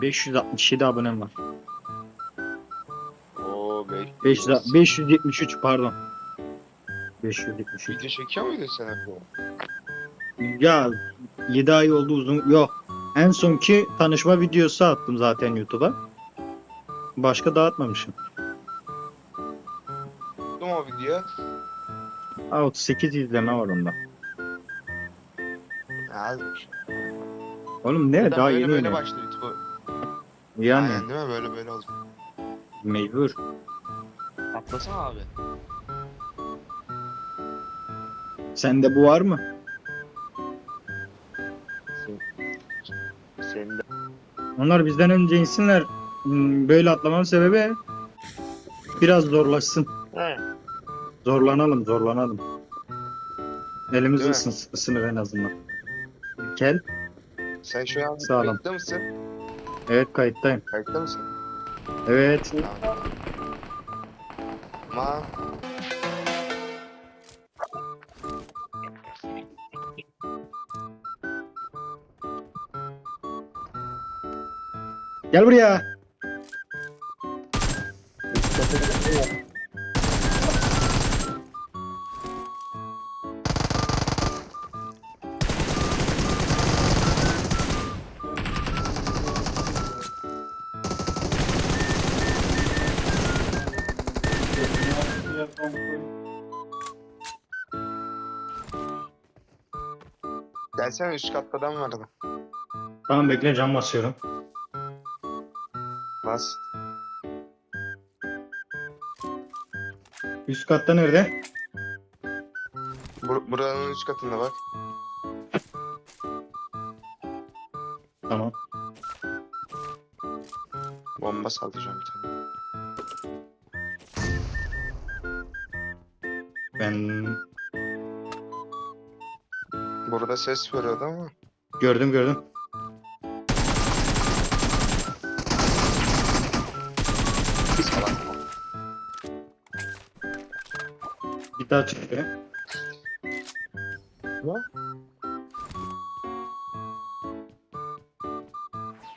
567 abonem var. Oo 500, 573 pardon. 573. Video çekiyor muydun sen hep bu? Ya 7 ay oldu uzun. Yok. En sonki tanışma videosu attım zaten YouTube'a. Başka dağıtmamışım. Tuttum o video. Ha, 38 izleme var onda. Azmış. Oğlum ne? Neden Daha böyle yeni böyle yeni. başladı YouTube'u. Yani Aynen değil mi? Böyle böyle oldu. mecbur. Atlasana abi. Sende bu var mı? Senin de. Onlar bizden önce insinler. Hmm, Böyle atlamamın sebebi biraz zorlaşsın. He. Zorlanalım, zorlanalım. Elimiz ısın, ısınır en azından. Kel. Sen şu an Sağ olun. kayıtta mısın? Evet kayıttayım. Kayıtta mısın? Evet. Tamam. Ama Gel buraya. Gelsene üst katta adam vardı. Tamam bekle cam basıyorum. Bas. Üst katta nerede? Bur buranın üst katında bak. Tamam. Bomba saldıracağım bir tane. Ben Burada ses veriyordu ama. gördüm gördüm. Salak. Bir daha çıktı.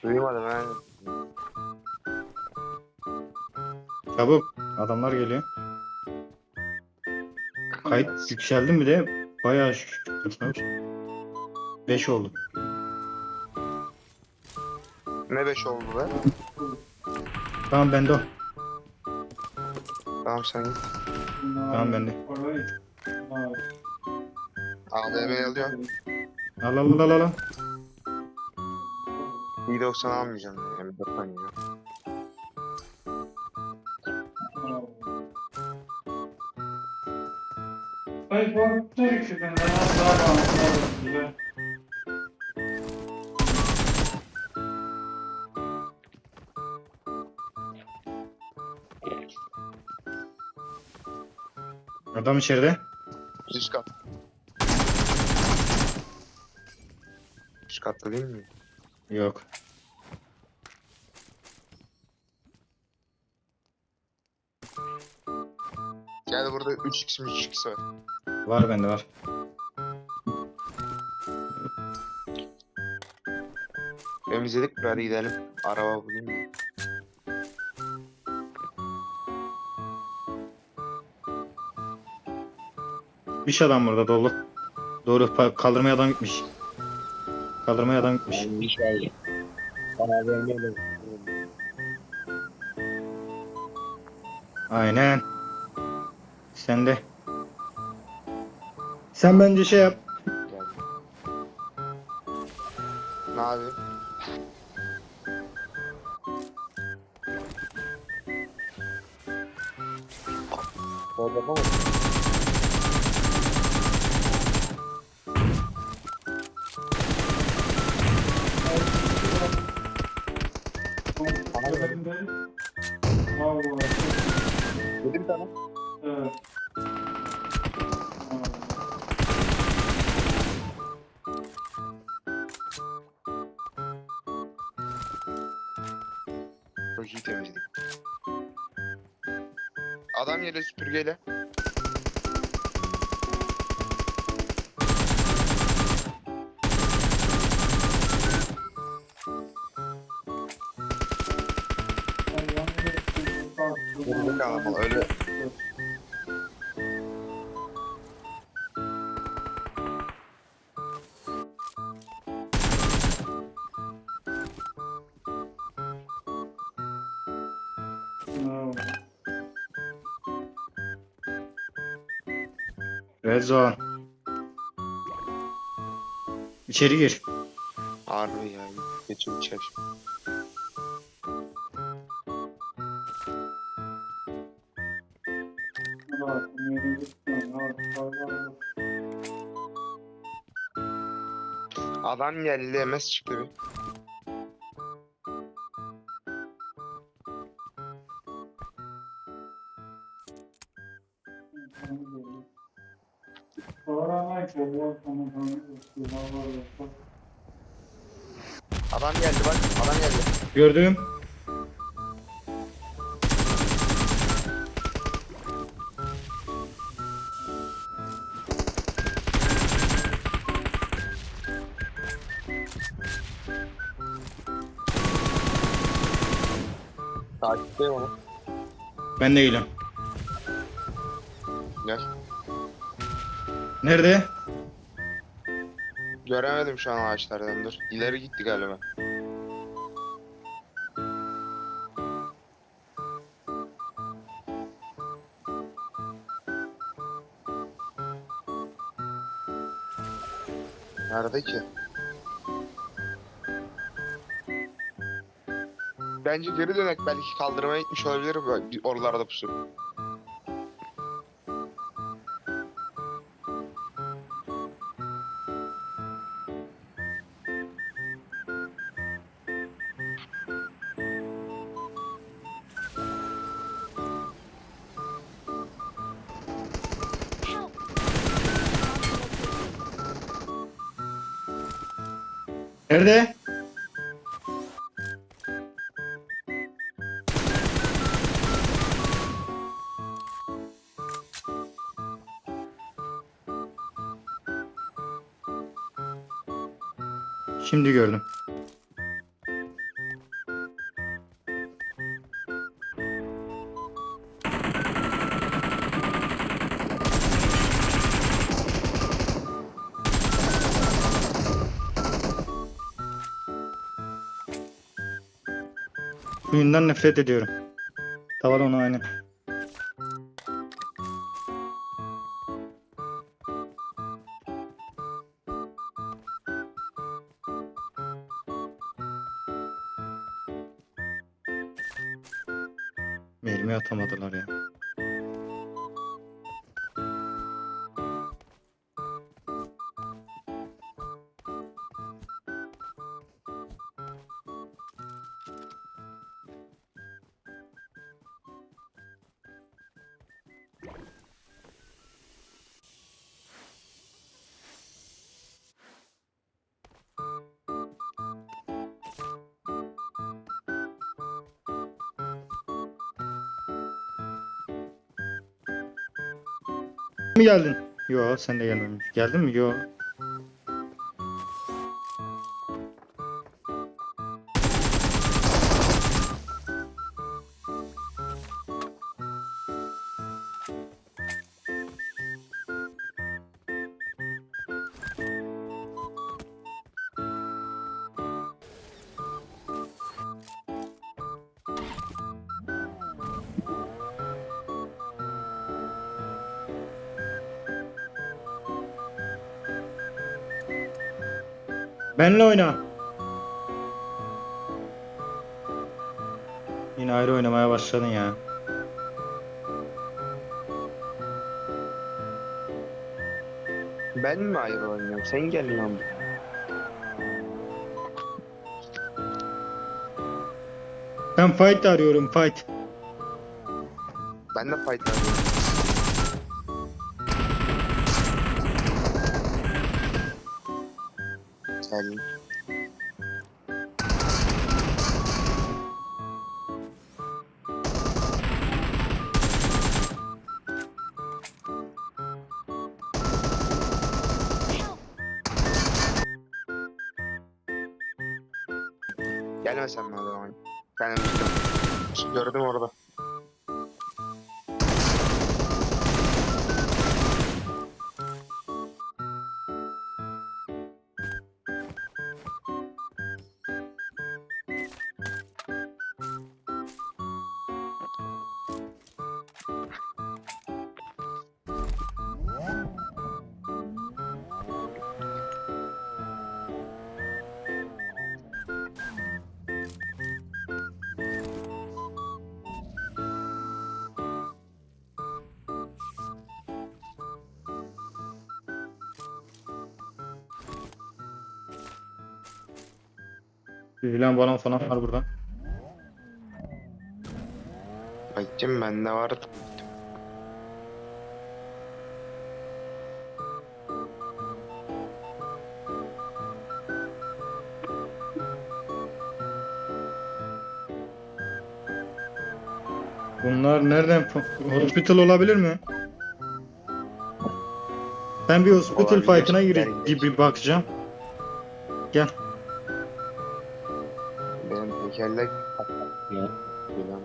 Duymadım ben. Çabuk. Adamlar geliyor. Kayıt yükseldi mi de bayağı yükselmiş. 5 oldu. Ne 5 oldu be? Tamam bende o. Tamam sen git. Tamam bende. AVM'yi alıyorum. Al al al al al. 1.90 almayacağım. Yani 4 oynayacağım. Hayır bu arada tabii ki ben daha bağımsız Adam içeride. Üst kat. Üst katta değil mi? Yok. Gel burada 3x 3x var. Var bende var. Temizledik bir hadi gidelim. Araba bulayım mı? Bir adam burada dolu. Doğru pa- kaldırmaya adam gitmiş. Kaldırmaya adam gitmiş. Aynen. Sen de. Sen bence şey yap. Ne yapayım? Orada mı? Dedim sana. Evet. saniyeyle süpürgeyle. Öyle kalabalık öyle Red zone. İçeri gir. Harbi ya. Geçim içer. Bravo. Yürü gitme. Bravo. Bravo. Adam geldi MS çıktı bir. Gördüm. Takipteyim onu. Ben de geliyorum. Gel. Nerede? Göremedim şu an ağaçlardan dur. İleri gitti galiba. Nerede ki? Bence geri dönek belki kaldırmaya gitmiş olabilir oralarda pusu. Nerede? Şimdi gördüm. Suyundan nefret ediyorum. Tavan onu aynı. Mi geldin? Yo sen de gelmemiş. Geldin mi? Yo. Benle oyna. Yine ayrı oynamaya başladın ya. Ben mi ayrı oynuyorum? Sen gel lan. Ben fight arıyorum fight. Ben de fight arıyorum. Gel. Gelme sen oyun. Ben Gördüm orada. Büyülen balon falan var burada. Bakayım bende var. Bunlar nereden? Hospital olabilir mi? Ben bir hospital Olabilir. fight'ına gir gel. gibi bakacağım. Gel. Tekerlek ya. Bilen.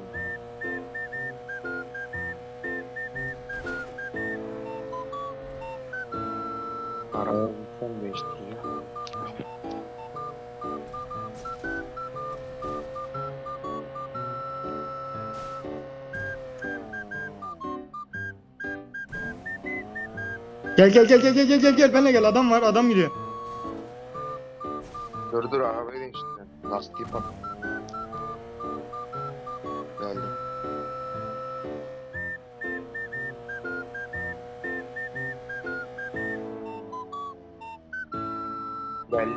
Değiştireceğim. Gel gel gel gel gel gel gel gel benle gel adam var adam gidiyor. Dur dur arabayı değiştireceğim. Lastiği pat.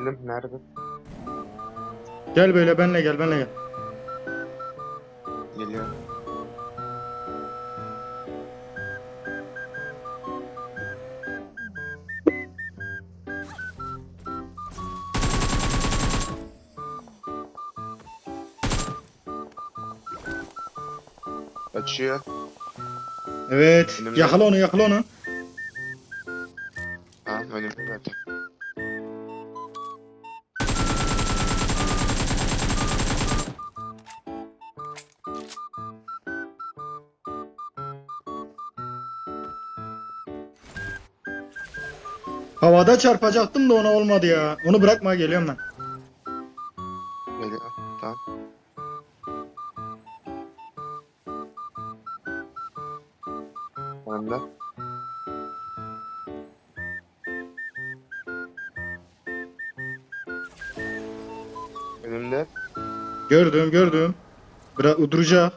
Geldim. Nerede? Gel böyle benle gel benle gel. Geliyor. Açıyor. Evet. Önümde. Yakala onu yakala onu. Havada çarpacaktım da ona olmadı ya. Onu bırakma geliyorum ben. Geliyor. Tamam. Önde. Önümde. Gördüm gördüm. Bıra duracak.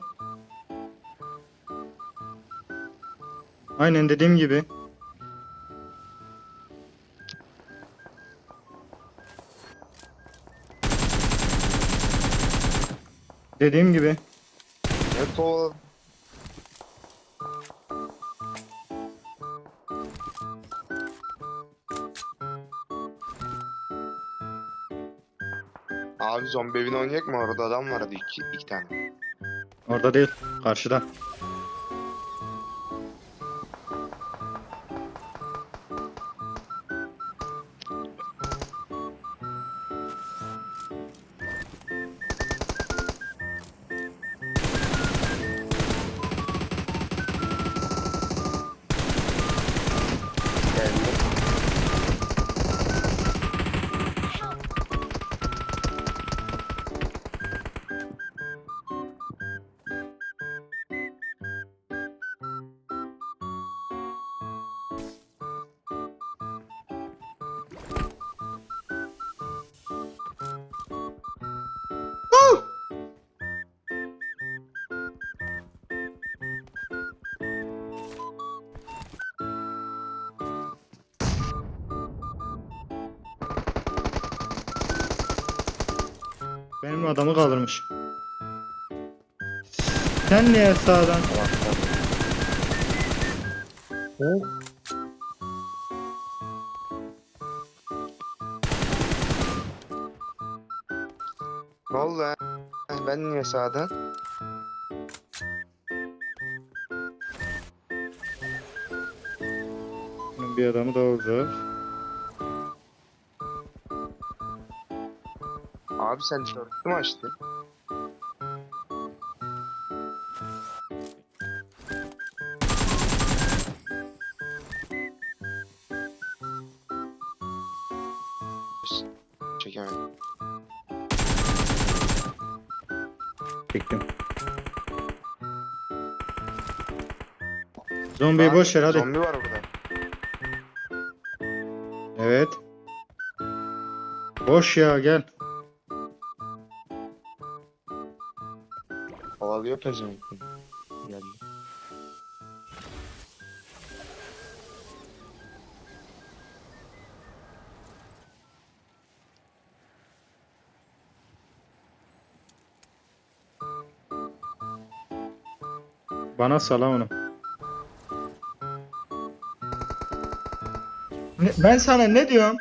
Aynen dediğim gibi. Dediğim gibi. Evet o. Abi zombi evini oynayacak mı? Orada adam vardı iki, iki tane. Orada değil. Karşıda. Adamı kaldırmış. Sen niye sağdan? Oldu ha? Ben niye sağdan? Bunun bir adamı da olacak. Abi sen dörtlü mü açtın? Çekemedim. Çektim. Zombiyi Lan, boş ver hadi. Zombi var burada. Evet. Boş ya gel. pezevenk. Geldi. Bana sala onu. Ben sana ne diyorum?